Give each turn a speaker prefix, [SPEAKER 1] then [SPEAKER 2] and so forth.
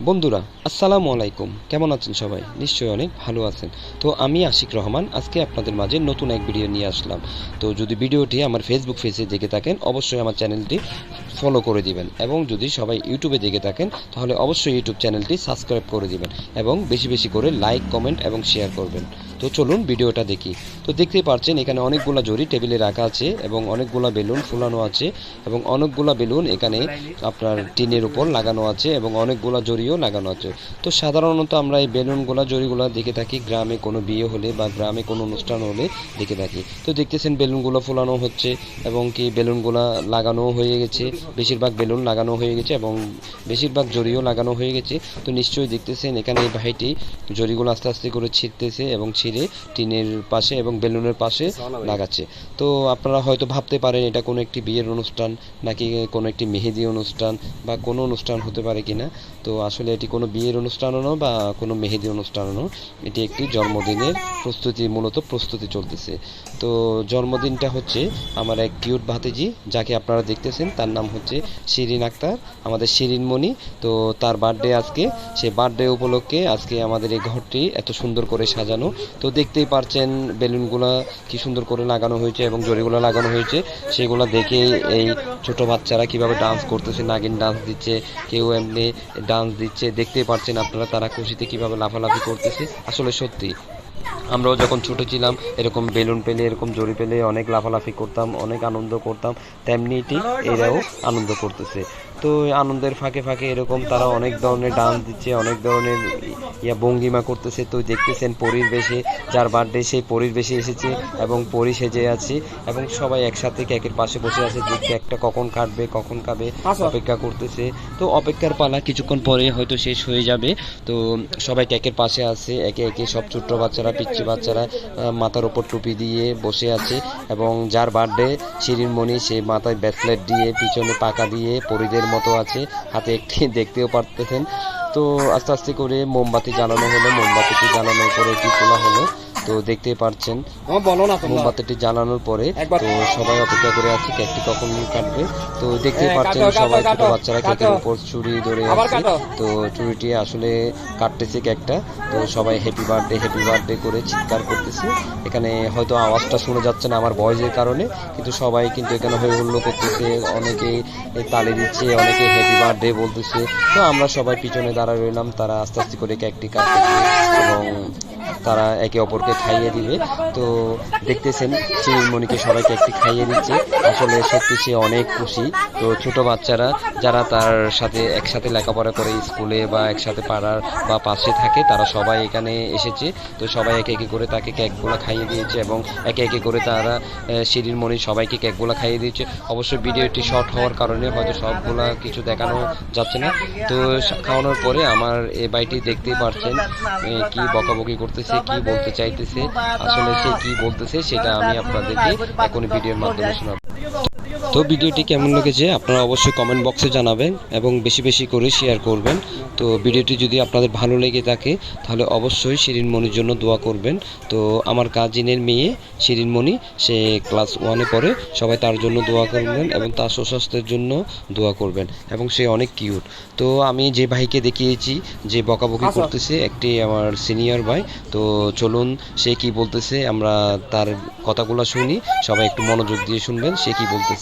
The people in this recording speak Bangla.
[SPEAKER 1] বন্ধুরা, আসসালামু আলাইকুম। কেমন আছেন সবাই? নিশ্চয়ই অনেক ভালো আছেন। তো আমি আশিক রহমান, আজকে আপনাদের মাঝে নতুন এক ভিডিও নিয়ে আসলাম। তো যদি ভিডিওটি আমার ফেসবুক পেজে দেখে থাকেন, অবশ্যই আমার চ্যানেলটি ফলো করে দিবেন এবং যদি সবাই ইউটিউবে দেখে থাকেন, তাহলে অবশ্যই ইউটিউব চ্যানেলটি সাবস্ক্রাইব করে দিবেন এবং বেশি বেশি করে লাইক কমেন্ট এবং শেয়ার করবেন। তো চলুন ভিডিওটা দেখি। তো দেখতেই পাচ্ছেন, এখানে অনেকগুলা জরি টেবিলে রাখা আছে এবং অনেকগুলা বেলুন ফুলানো আছে এবং অনেকগুলা বেলুন এখানে আপনার টিনের উপর লাগানো আছে এবং অনেকগুলা জরিও লাগানো আছে। তো সাধারণত আমরা এই বেলুনগুলা, জরিগুলা দেখে থাকি, গ্রামে কোনো বিয়ে হলে বা গ্রামে কোনো অনুষ্ঠান হলে দেখে থাকি। তো দেখতেছেন বেলুনগুলো ফুলানো হচ্ছে এবং কি বেলুনগুলা লাগানো হয়ে গেছে, বেশিরভাগ বেলুন লাগানো হয়ে গেছে এবং বেশিরভাগ জরিও লাগানো হয়ে গেছে। তো নিশ্চয়ই দেখতেছেন এখানে এই ভাইটি জরিগুলো আস্তে আস্তে করে ছিঁড়তেছে এবং ছিঁড়ে টিনের পাশে এবং বেলুনের পাশে লাগাচ্ছে। তো আপনারা হয়তো ভাবতে পারেন এটা কোনো একটি বিয়ের অনুষ্ঠান নাকি কোনো একটি মেহেদি অনুষ্ঠান বা কোনো অনুষ্ঠান হতে পারে কিনা। তো আসলে এটি কোনো বিয়ের অনুষ্ঠানও নয় বা কোনো মেহেদি অনুষ্ঠানও নয়। এটি একটি জন্মদিনের প্রস্তুতি মূলত প্রস্তুতি চলতেছে। তো জন্মদিনটা হচ্ছে আমার এক কিউট ভাতিজি যাকে আপনারা দেখতেছেন তার নাম হচ্ছে শিরিন আক্তার আমাদের শিরিন মণি তো তার বার্থডে আজকে সে বার্থডে উপলক্ষে আজকে আমাদের এই ঘরটি এত সুন্দর করে সাজানো। তো দেখতেই পারছেন বেলুনগুলা কি সুন্দর করে লাগানো হয়েছে এবং জরিগুলো লাগানো হয়েছে। সেগুলো দেখে এই ছোট বাচ্চারা কীভাবে ডান্স করতেছে, নাগিন ডান্স দিচ্ছে, কেউ এমনি ডান্স দিচ্ছে, দেখতেই পারছেন আপনারা তারা খুশিতে কীভাবে লাফালাফি করতেছে। আসলে সত্যি, আমরাও যখন ছোট ছিলাম, এরকম বেলুন পেলে, এরকম জড়ি পেলে অনেক লাফালাফি করতাম, অনেক আনন্দ করতাম তেমনি এটি এরাও আনন্দ করতেছে। তো আনন্দের ফাঁকে ফাঁকে এরকম তারা অনেক ধরনের ডান্স দিচ্ছে অনেক ধরনের ইয়া ভঙ্গিমা করতেছে। তো দেখতেছেন পরীর বেশে যার বার্থডে সেই পরীর বেশে এসেছে এবং পরী সেজে আছে এবং সবাই একসাথে কেকের পাশে বসে আছে যে কেকটা কখন কাটবে কখন খাবে অপেক্ষা করতেছে। তো অপেক্ষার পালা কিছুক্ষণ পরে হয়তো শেষ হয়ে যাবে। তো সবাই কেকের পাশে আছে একে একে সব ছোট্ট বাচ্চারা পিচ্ছি বাচ্চারা মাথার ওপর টুপি দিয়ে বসে আছে এবং যার বার্থডে শিরিনমণি সে মাথায় ব্যাসলেট দিয়ে পিছনে পাকা দিয়ে পরিদের মতো আছে, হাতে একটি দেখতেও পারতেছেন। তো আস্তে আস্তে করে মোমবাতি জ্বালানো হলো, মোমবাতিটি জ্বালানোর পরে এটি তোলা হলো। তো দেখতেই পারছেন। মোমবাতিটি জ্বালানোর পরে তো সবাই অপেক্ষা করে আছে কেকটি কখন কাটবে। তো দেখতেই
[SPEAKER 2] হ্যাঁ,
[SPEAKER 1] পাচ্ছেন সবাই ছোট বাচ্চারা কেকের উপর ছুরি ধরে আছে। তো চুরিটি আসলে কাটতেছে কেকটা। তো সবাই হ্যাপি বার্থডে হ্যাপি বার্থডে করে চিৎকার করতেছে। এখানে হয়তো আওয়াজটা শুনে যাচ্ছে না আমার ভয়েসের কারণে কিন্তু সবাই কিন্তু এখানে হয়ে হুল্লো করতেছে। অনেকে তালি দিচ্ছে অনেকে হ্যাপি বার্থডে বলতেছে। তো আমরা সবাই পিছনে দাঁড়া রইলাম তারা আস্তে আস্তে করে কেকটি কাটতেছে এবং তারা একে অপরকে খাইয়ে দিবে। তো দেখতেছেন মনিকে সবাইকে একটি খাইয়ে দিচ্ছে। আসলে সত্যি সে অনেক খুশি। তো ছোট বাচ্চারা, যারা তার সাথে একসাথে লেখাপড়া করে স্কুলে বা একসাথে পাড়ার বা পাশে থাকে, তারা সবাই এখানে এসেছে। তো সবাই একে একে করে তাকে কেকগুলো খাইয়ে দিয়েছে এবং একে একে করে তারা শিরিন মনি সবাইকে কেকগুলো খাইয়ে দিয়েছে। অবশ্যই ভিডিওটি শর্ট হওয়ার কারণে হয়তো সবগুলা কিছু দেখানো যাচ্ছে না। তো খাওয়ানোর পরে আমার এ বাড়িটি দেখতেই পারছেন কি বকাবকি করতেছে। কি বলতে চাইতেছে আসলে সে কি বলতেছে সেটা আমি আপনাদেরকে এখন ভিডিওর মাধ্যমে শোনাবো। তো ভিডিওটি কেমন লেগেছে আপনারা অবশ্যই কমেন্ট বক্সে জানাবেন এবং বেশি বেশি করে শেয়ার করবেন। তো ভিডিওটি যদি আপনাদের ভালো লেগে থাকে তাহলে অবশ্যই শিরিনমণির জন্য দোয়া করবেন। তো আমার কাজিনের মেয়ে শিরিনমণি সে ক্লাস ওয়ানে পড়ে সবাই তার জন্য দোয়া করবেন এবং তার সুস্বাস্থ্যের জন্য দোয়া করবেন এবং সে অনেক কিউট তো আমি যে ভাইকে দেখিয়েছি যে বকাবকি
[SPEAKER 2] আচ্ছা।
[SPEAKER 1] করতেছে একটি আমার সিনিয়র ভাই তো চলুন সে কি বলতেছে আমরা তার কথাগুলো শুনি সবাই একটু মনোযোগ দিয়ে শুনবেন সে কি বলতেছে।